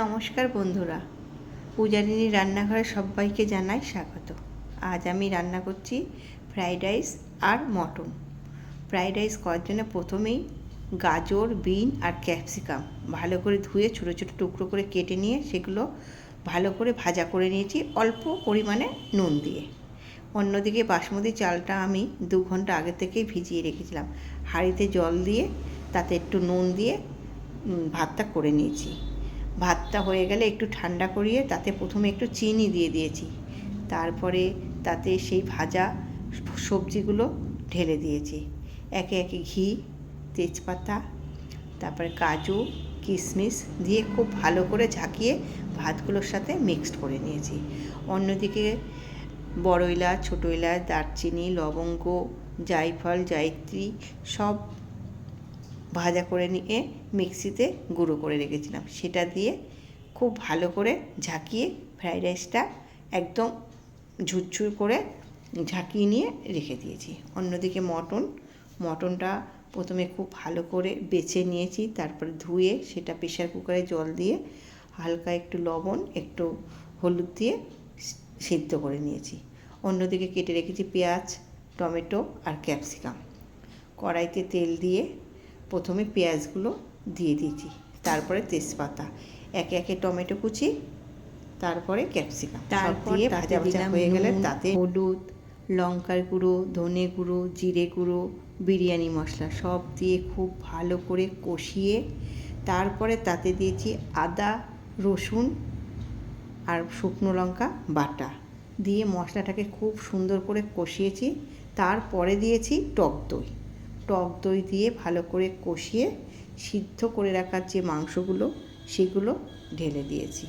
নমস্কার বন্ধুরা। পূজারিনী রান্নাঘরে সবাইকে জানাই স্বাগত। আজ আমি রান্না করছি ফ্রাইড রাইস আর মটন। ফ্রাইড রাইস করার জন্য প্রথমেই গাজর, বিন আর ক্যাপসিকাম ভালো করে ধুয়ে ছোটো ছোটো টুকরো করে কেটে নিয়ে সেগুলো ভালো করে ভাজা করে নিয়েছি অল্প পরিমাণে নুন দিয়ে। অন্যদিকে বাসমতি চালটা আমি দু ঘণ্টা আগে থেকেই ভিজিয়ে রেখেছিলাম। হাঁড়িতে জল দিয়ে তাতে একটু নুন দিয়ে ভাতটা করে নিয়েছি। ভাতটা হয়ে গেলে একটু ঠান্ডা করিয়ে তাতে প্রথমে একটু চিনি দিয়ে দিয়েছি। তারপরে তাতে সেই ভাজা সবজিগুলো ঢেলে দিয়েছি। একে একে ঘি, তেজপাতা, তারপরে কাজু, কিশমিশ দিয়ে খুব ভালো করে ঝাঁকিয়ে ভাতগুলোর সাথে মিক্সড করে নিয়েছি। অন্যদিকে বড় এলাচ ছোটো এলাচ দারচিনি, লবঙ্গ, জায়ফল, জায়ত্রী সব ভাজা করে নিয়ে মিক্সিতে গুঁড়ো করে রেখেছিলাম। সেটা দিয়ে খুব ভালো করে ঝাঁকিয়ে ফ্রাইড রাইসটা একদম ঝুরঝুর করে ঝাঁকিয়ে নিয়ে রেখে দিয়েছি। অন্যদিকে মটন, মটনটা প্রথমে খুব ভালো করে বেছে নিয়েছি, তারপরে ধুয়ে সেটা প্রেশার কুকারে জল দিয়ে হালকা একটু লবণ, একটু হলুদ দিয়ে সিদ্ধ করে নিয়েছি। অন্যদিকে কেটে রেখেছি পেঁয়াজ, টমেটো আর ক্যাপসিকাম। কড়াইতে তেল দিয়ে প্রথমে পেঁয়াজগুলো দিয়ে দিয়েছি তারপরে তেজপাতা একে একে টমেটো কুচি তারপরে ক্যাপসিকাম তারপর দিয়ে ভাজা ভাজা হয়ে গেলে তাতে হলুদ লঙ্কার গুঁড়ো ধনে গুঁড়ো জিরে গুঁড়ো বিরিয়ানি মশলা সব দিয়ে খুব ভালো করে কষিয়ে তারপরে তাতে দিয়েছি আদা রসুন আর শুকনো লঙ্কা বাটা। দিয়ে মশলাটাকে খুব সুন্দর করে কষিয়েছি তারপরে দিয়েছি টক দই। টক দই দিয়ে ভালো করে কষিয়ে সিদ্ধ করে রাখার যে মাংসগুলো, সেগুলো ঢেলে দিয়েছি।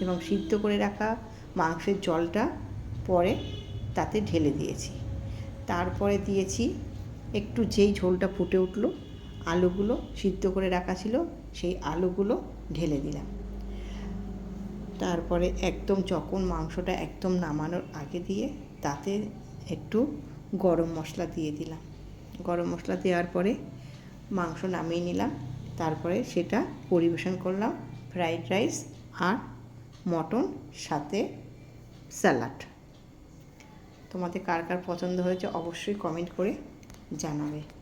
এবং সিদ্ধ করে রাখা মাংসের জলটা পরে তাতে ঢেলে দিয়েছি। তারপরে দিয়েছি একটু যেই ঝোলটা ফুটে উঠল, আলুগুলো সিদ্ধ করে রাখা ছিল, সেই আলুগুলো ঢেলে দিলাম। তারপরে একদম যখন মাংসটা একদম নামানোর আগে দিয়ে তাতে একটু গরম মশলা দিয়ে দিলাম। গরম মশলা দেওয়ার পরে মাংস নামিয়ে নিলাম। তারপরে সেটা পরিবেশন করলাম। ফ্রাইড রাইস আর মটন সাথে স্যালাড। তোমাদের কার কার পছন্দ হয়েছে অবশ্যই কমেন্ট করে জানাবে।